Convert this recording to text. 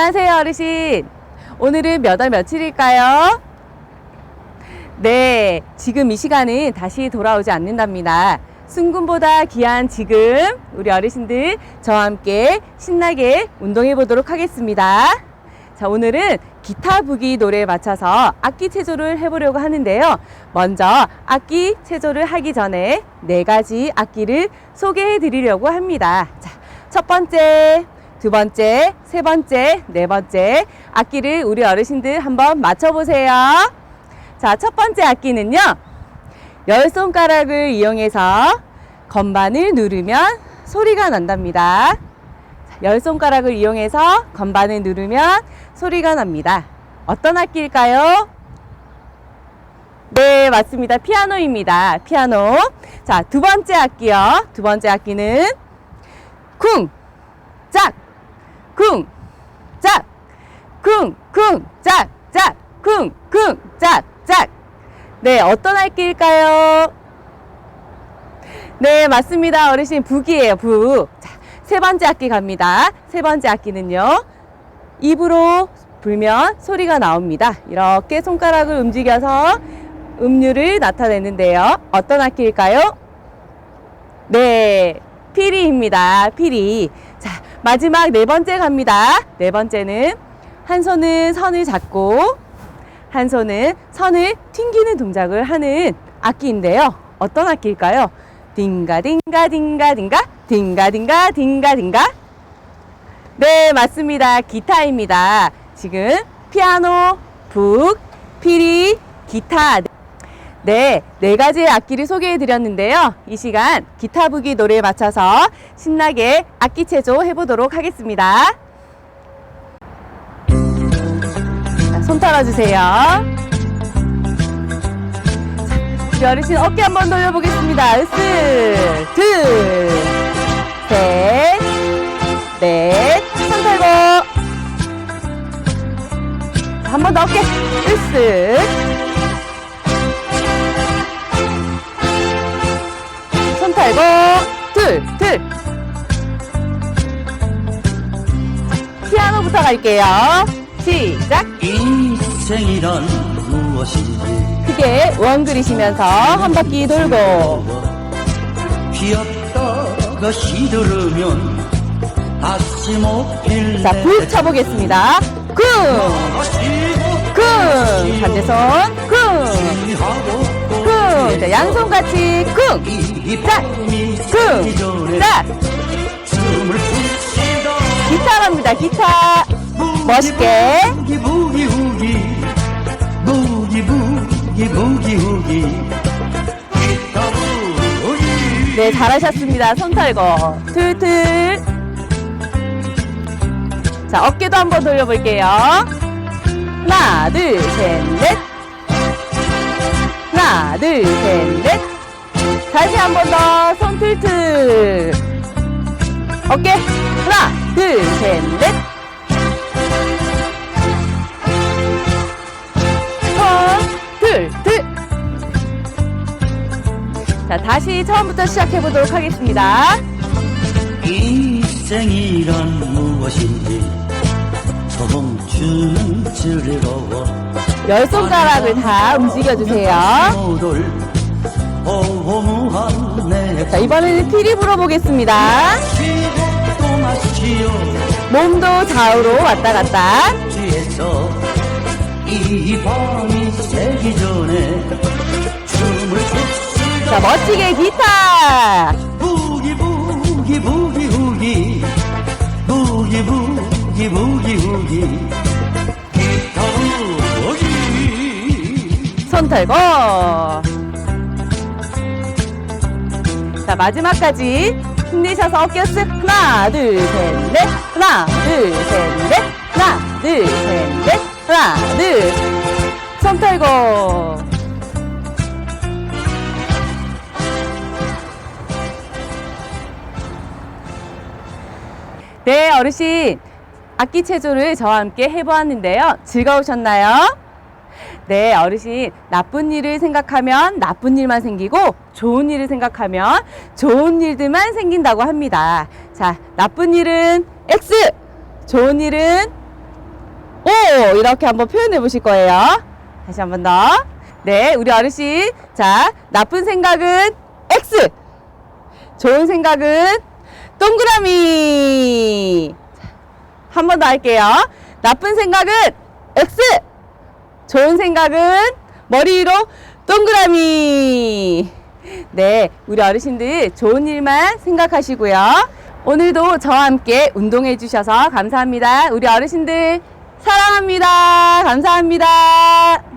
안녕하세요, 어르신. 오늘은 몇 월 며칠일까요? 네, 지금 이 시간은 다시 돌아오지 않는답니다. 순금보다 귀한 지금 우리 어르신들 저와 함께 신나게 운동해 보도록 하겠습니다. 자, 오늘은 기타 부기 노래에 맞춰서 악기 체조를 해보려고 하는데요. 먼저 악기 체조를 하기 전에 네 가지 악기를 소개해 드리려고 합니다. 자, 첫 번째, 두 번째, 세 번째, 네 번째 악기를 우리 어르신들 한번 맞춰보세요. 자, 첫 번째 악기는요. 열 손가락을 이용해서 건반을 누르면 소리가 난답니다. 자, 열 손가락을 이용해서 건반을 누르면 소리가 납니다. 어떤 악기일까요? 네, 맞습니다. 피아노입니다. 피아노. 자, 두 번째 악기요. 두 번째 악기는 쿵, 짝, 쿵, 짝, 쿵, 쿵, 짝, 짝, 쿵, 쿵, 짝, 짝. 네, 어떤 악기일까요? 네, 맞습니다. 어르신, 북이에요, 북. 자, 세 번째 악기 갑니다. 세 번째 악기는요. 입으로 불면 소리가 나옵니다. 이렇게 손가락을 움직여서 음률을 나타내는데요. 어떤 악기일까요? 네, 피리입니다. 피리. 자, 마지막 네 번째 갑니다. 네 번째는 한 손은 선을 잡고 한 손은 선을 튕기는 동작을 하는 악기인데요. 어떤 악기일까요? 딩가 딩가 딩가 딩가 딩가 딩가 딩가 딩가 네, 맞습니다. 기타입니다. 지금 피아노, 북, 피리, 기타 네, 네 가지의 악기를 소개해 드렸는데요. 이 시간 기타 부기 노래에 맞춰서 신나게 악기 체조 해보도록 하겠습니다. 자, 손 털어주세요. 어르신 어깨 한번 돌려보겠습니다. 으스, 둘, 셋, 넷, 손 털고. 한 번 더 어깨, 으스. 손 털고 둘, 둘. 피아노부터 갈게요. 시작. 인생이란 무엇인지 크게 원 그리시면서 한 바퀴 돌고 피었다가 시들으면 다시 못 필래 자, 푹 쳐보겠습니다. 쿵! 쿵! 반대손! 양손 같이 쿵! 짝! 쿵! 짝! 기타랍니다, 기타! 멋있게! 네, 잘하셨습니다. 손 털고. 툴툴. 자, 어깨도 한번 돌려볼게요. 하나, 둘, 셋, 넷. 하나, 둘, 셋, 넷. 다시 한 번 더. 손 툴툴. 어깨. 하나, 둘, 셋, 넷. 손, 둘, 둘. 자, 다시 처음부터 시작해 보도록 하겠습니다. 인생이란 무엇인지 멈추는 즐거워 열 손가락을 다 움직여 주세요. 모들 허무한 내 자, 이번에는 피리 불어보겠습니다. 몸도 좌우로 왔다 갔다. 자, 멋지게 기타. 부기 부기 부기 후기 부기 부기 부기 후기 손 털고. 자, 마지막까지 힘내셔서 어깨 쓱. 하나, 둘, 셋, 넷. 하나, 둘, 셋, 넷. 하나, 둘, 셋, 넷. 하나, 둘. 손 털고. 네, 어르신. 악기 체조를 저와 함께 해보았는데요. 즐거우셨나요? 네, 어르신. 나쁜 일을 생각하면 나쁜 일만 생기고, 좋은 일을 생각하면 좋은 일들만 생긴다고 합니다. 자, 나쁜 일은 X! 좋은 일은 이렇게 한번 표현해 보실 거예요. 다시 한번 더. 네, 우리 어르신. 자, 나쁜 생각은 X. 좋은 생각은 동그라미. 한 번 더 할게요. 나쁜 생각은 X. 좋은 생각은 머리 위로 동그라미. 네, 우리 어르신들 좋은 일만 생각하시고요. 오늘도 저와 함께 운동해 주셔서 감사합니다. 우리 어르신들 사랑합니다. 감사합니다.